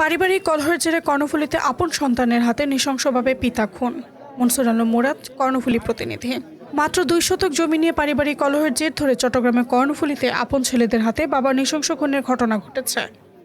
পারিবারিক কলহের জেরে কর্ণফুলীতে আপন সন্তানের হাতে নৃশংসভাবে পিতা খুন। মনসুর আলম মুরাদ, কর্ণফুলি প্রতিনিধি। মাত্র দুই শতক জমি নিয়ে পারিবারিক কলহের জের ধরে চট্টগ্রামের কর্ণফুলিতে আপন ছেলেদের হাতে বাবা নৃশংস খুনের ঘটনা ঘটেছে।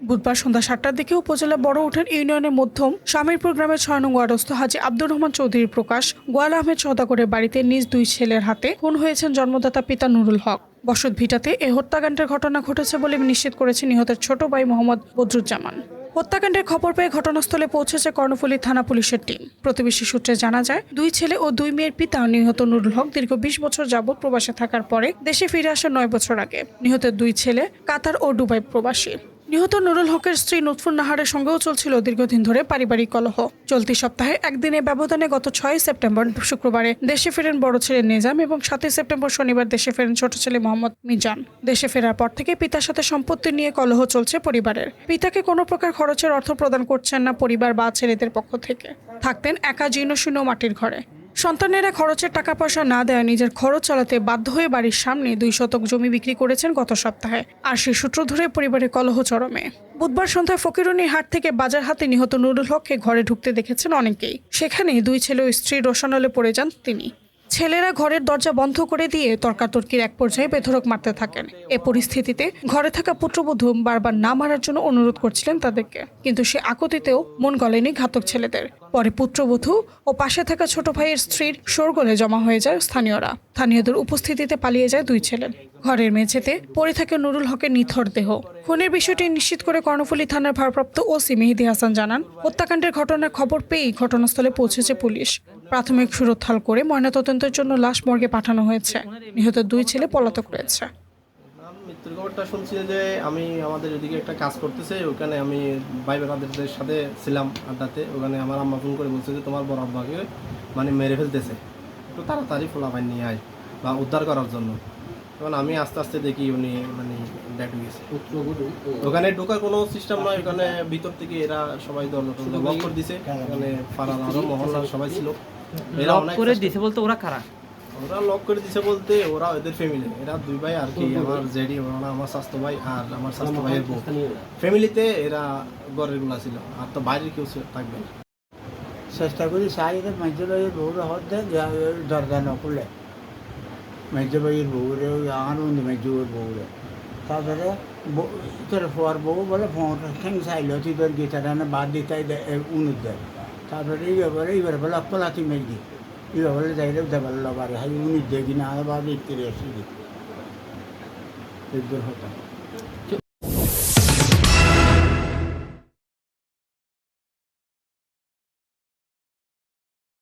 বুধবার সন্ধ্যা সাতটার দিকে উপজেলা বড় উঠান ইউনিয়নের মধ্যম স্বামীরপুর গ্রামের ছয় নং ওয়ারস্থ হাজি আব্দুর রহমান চৌধুরীর প্রকাশ গোয়াল আহমেদ সদাগরের বাড়িতে নিজ দুই ছেলের হাতে খুন হয়েছেন জন্মদাতা পিতা নুরুল হক। বসত ভিটাতে এ হত্যাকাণ্ডের ঘটনা ঘটেছে বলে নিশ্চিত করেছে নিহতের ছোট ভাই মোহাম্মদ বদরুজ্জামান। হত্যাকাণ্ডের খবর পেয়ে ঘটনাস্থলে পৌঁছেছে কর্ণফুলী থানা পুলিশের টিম। প্রতিবেশী সূত্রে জানা যায়, দুই ছেলে ও দুই মেয়ের পিতা নিহত নুরুল হক দীর্ঘ বিশ বছর যাবৎ প্রবাসে থাকার পরে দেশে ফিরে আসে নয় বছর আগে। নিহতের দুই ছেলে কাতার ও দুবাই প্রবাসী। নিহত নুরুল হকের স্ত্রী লুৎফুর নাহারের সঙ্গেও চলছিল দীর্ঘদিন ধরে পারিবারিক কলহ। চলতি সপ্তাহে একদিনে ব্যবধানে গত ছয় সেপ্টেম্বর শুক্রবারে দেশে ফেরেন বড় ছেলে নিজাম এবং সাতই সেপ্টেম্বর শনিবার দেশে ফেরেন ছোট ছেলে মোহাম্মদ মিজান। দেশে ফেরার পর থেকে পিতার সাথে সম্পত্তি নিয়ে কলহ চলছে পরিবারের। পিতাকে কোনো প্রকার খরচের অর্থ প্রদান করছেন না পরিবার বা ছেলেদের পক্ষ থেকে। থাকতেন একা জীর্ণশীর্ণ মাটির ঘরে। সন্তানেরা খরচের টাকা পয়সা না দেয় নিজের খরচ চালাতে বাধ্য হয়ে বাড়ির সামনে দুই শতক জমি বিক্রি করেছেন গত সপ্তাহে। আর সেই সূত্র ধরে পরিবারের কলহ চরমে। বুধবার সন্ধ্যায় ফকিরুনির হাট থেকে বাজার হাতে নিহত নুরুল হককে ঘরে ঢুকতে দেখেছেন অনেকেই। সেখানে দুই ছেলে ও স্ত্রী রোশনালে পড়ে যান তিনি। ছেলেরা ঘরের দরজা বন্ধ করে দিয়ে তর্কাতর্কির এক পর্যায়ে বেধরক মারতে থাকেন। এ পরিস্থিতিতে ঘরে থাকা পুত্রবধূ বারবার না মারার জন্য অনুরোধ করছিলেন তাদেরকে। কিন্তু সে আকতিতেও মন গলেনি ঘাতক ছেলেদের। পরে পুত্রবধূ ও পাশে থাকা ছোট ভাইয়ের স্ত্রীর শোরগোলে জমা হয়ে যায় স্থানীয়রা। স্থানীয়দের উপস্থিতিতে পালিয়ে যায় দুই ছেলে। ঘরের মেঝেতে পড়ে থাকে নুরুল হকের নিথর দেহ। খুনের বিষয়টি নিশ্চিত করে কর্ণফুলী থানার ভারপ্রাপ্ত ওসি মেহেদি হাসান জানান, হত্যাকাণ্ডের ঘটনার খবর পেয়েই ঘটনাস্থলে পৌঁছেছে পুলিশ। প্রাথমিক সুরোত্থাল করে ময়নাতদন্তের জন্য লাশ মর্গে পাঠানো হয়েছে। নিহত দুই ছেলে পলাতক রয়েছে। মৃত্যুর খবরটা শুনছি যে আমি আমাদের ওইদিকে একটা কাজ করতেছে, ওখানে আমি ভাই বোনাদের সাথে ছিলাম আড্ডাতে, ওখানে আমার আম্মা ফোন করে বলছে যে তোমার বড় আব্বাকে মানে মেরে ফেলতেছে। একটু তাড়াতাড়ি ফোলাফাই নিয়ে আয় বা উদ্ধার করার জন্য। তখন আমি আস্তে আস্তে দেখি উনি মানে ড্যাড গেছে ওখানে ঢোকার কোনো সিস্টেম নয় ওখানে ভিতর থেকে এরা সবাই দল লক করে দিছে ওখানে পাড়ার আরও মহল্লার সবাই ছিল। এরা লক অনেক করে দিছে বলতে ওরা কারা? ওরা লক করে দিছে বলতে ওরা ওদের ফ্যামিলি এরা দুই ভাই আর কি আমার জেডি ওরা আমার স্বাস্থ্য ভাই আর আমার স্বাস্থ্য ভাইয়ের বউ। ফ্যামিলিতে এরা। ঘরেরগুলা ছিল আর তো বাইরের কেউ থাকবে না। চেষ্টা করি যে মাইজবাইয়ের বউরে হতে দরজা নকলে মাইজবাইয়ের বউরে আর উনি মাইজুর বউরে তারপরে তোর ফোয়ার বউ বলে ফোন ঠেং চাইল তুই তোর গীতাটা না বাদ দিতে উনুদ দেয় তারপরে এই ব্যাপারে এইবার বলে অকলাতি মেঘি এই ব্যাপারে যাইলে দেবার লবারে হাই উনি দেখি না বাদ ইত্যাদি আসি দুর্ঘটনা